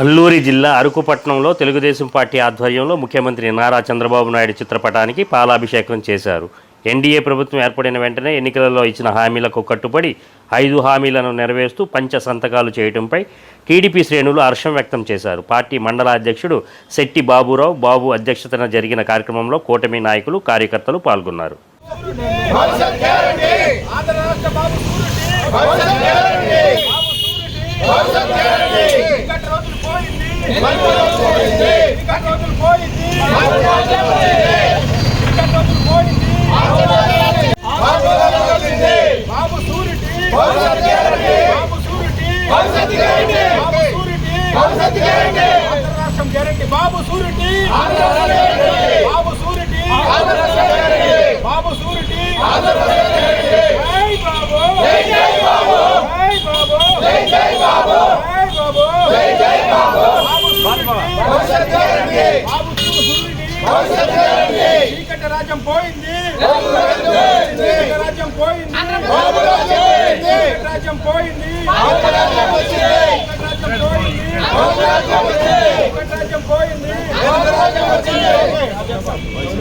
అల్లూరి జిల్లా అరకుపట్నంలో తెలుగుదేశం పార్టీ ఆధ్వర్యంలో ముఖ్యమంత్రి నారా చంద్రబాబు నాయుడు చిత్రపటానికి పాలాభిషేకం చేశారు. ఎన్డీఏ ప్రభుత్వం ఏర్పడిన వెంటనే ఎన్నికలలో ఇచ్చిన హామీలకు కట్టుబడి ఐదు హామీలను నెరవేరుస్తూ పంచ సంతకాలు చేయడంపై టీడీపీ శ్రేణులు హర్షం వ్యక్తం చేశారు. పార్టీ మండల అధ్యక్షుడు శెట్టి బాబురావు బాబు అధ్యక్షతన జరిగిన కార్యక్రమంలో కూటమి నాయకులు కార్యకర్తలు పాల్గొన్నారు. ఆంధ్ర రాష్ట్ర Babu Babu. Surety Babu. Surety Babu. Surety Babu. Babu surety Andhra రాష్ట్రం గ్యారంటీ బాబు సూరిటీ ఆంధ్ర రాష్ట్రం గ్యారంటీ జై బాబు జై జై బాబు జై బాబు జై జై బాబు జై బాబు జై జై బాబు బాబు సూరిటీ భవిష్యత్ గ్యారంటీ బాబు సూరిటీ భవిష్యత్ గ్యారంటీ చీకటి రాజ్యం పోయింది. రాజ్యం పోయింది. రాజ్యం పోయింది. రాజ్యం పోయింది. రాజ్యం పోయింది.